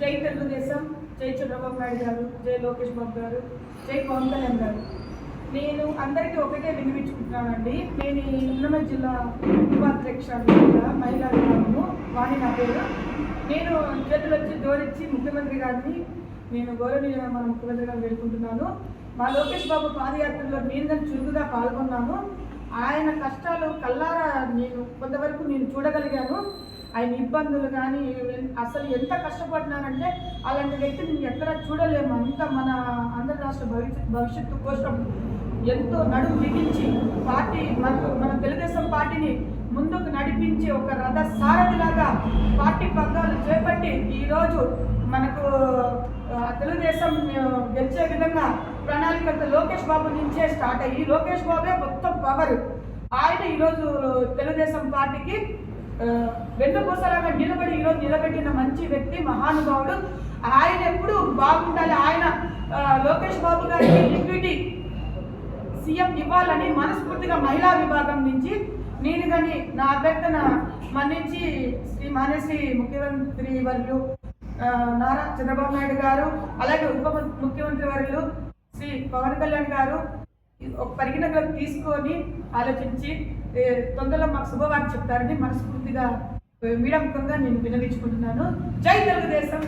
జై తెలుగుదేశం జై చంద్రబాబు నాయుడు గారు జై లోకేష్ బాబు గారు జై పవన్ కళ్యాణ్ గారు. నేను అందరికీ ఒకటే వినిపించుకుంటున్నానండి. నేను ఈ జిల్లా ఉపాధ్యక్ష మహిళా విభాగము వాణి నా పేరు. నేను చేతులు వచ్చి జోడించి ముఖ్యమంత్రి గారిని నేను గౌరవనీయ మన ముఖ్యమంత్రి గారు వేడుకుంటున్నాను. మా లోకేష్ బాబు పాదయాత్రలో నేను కానీ చురుకుగా పాల్గొన్నాను. ఆయన కష్టాలు కల్లారా నేను కొంతవరకు నేను చూడగలిగాను. ఆయన ఇబ్బందులు కానీ అసలు ఎంత కష్టపడినారంటే అలాంటి వ్యక్తి నేను ఎక్కడ చూడలేము. అంత మన ఆంధ్ర రాష్ట్ర భవిష్యత్ భవిష్యత్తు కోసం ఎంతో నడుము బిగించి పార్టీ మన మన తెలుగుదేశం పార్టీని ముందుకు నడిపించి ఒక రథ సారథిలాగా పార్టీ పగ్గాలు చేపట్టి ఈరోజు మనకు తెలుగుదేశం గెలిచే విధంగా ప్రణాళికతో లోకేష్ బాబు స్టార్ట్ అయ్యి లోకేష్ బాబే మొత్తం పవర్ ఆయన ఈరోజు తెలుగుదేశం పార్టీకి వెన్నుపూసలాగా నిలబడి ఈరోజు నిలబెట్టిన మంచి వ్యక్తి మహానుభావుడు. ఆయన ఎప్పుడు బాగుండాలి? ఆయన లోకేష్ బాబు గారికి డిప్యూటీ సీఎం ఇవ్వాలని మనస్ఫూర్తిగా మహిళా విభాగం నుంచి నేను కానీ నా అభ్యర్థన మన్నించి శ్రీ మానేసి ముఖ్యమంత్రి వర్యులు నారా చంద్రబాబు నాయుడు గారు అలాగే ఉప ముఖ్యమంత్రి వర్యులు శ్రీ పవన్ కళ్యాణ్ గారు ఒక పరిగణలోకి తీసుకొని ఆలోచించి తొందరలో మాకు శుభవార్త చెప్తారని మనస్ఫూర్తిగా మీడియా ముఖంగా నేను వినవించుకుంటున్నాను జై తెలుగుదేశం.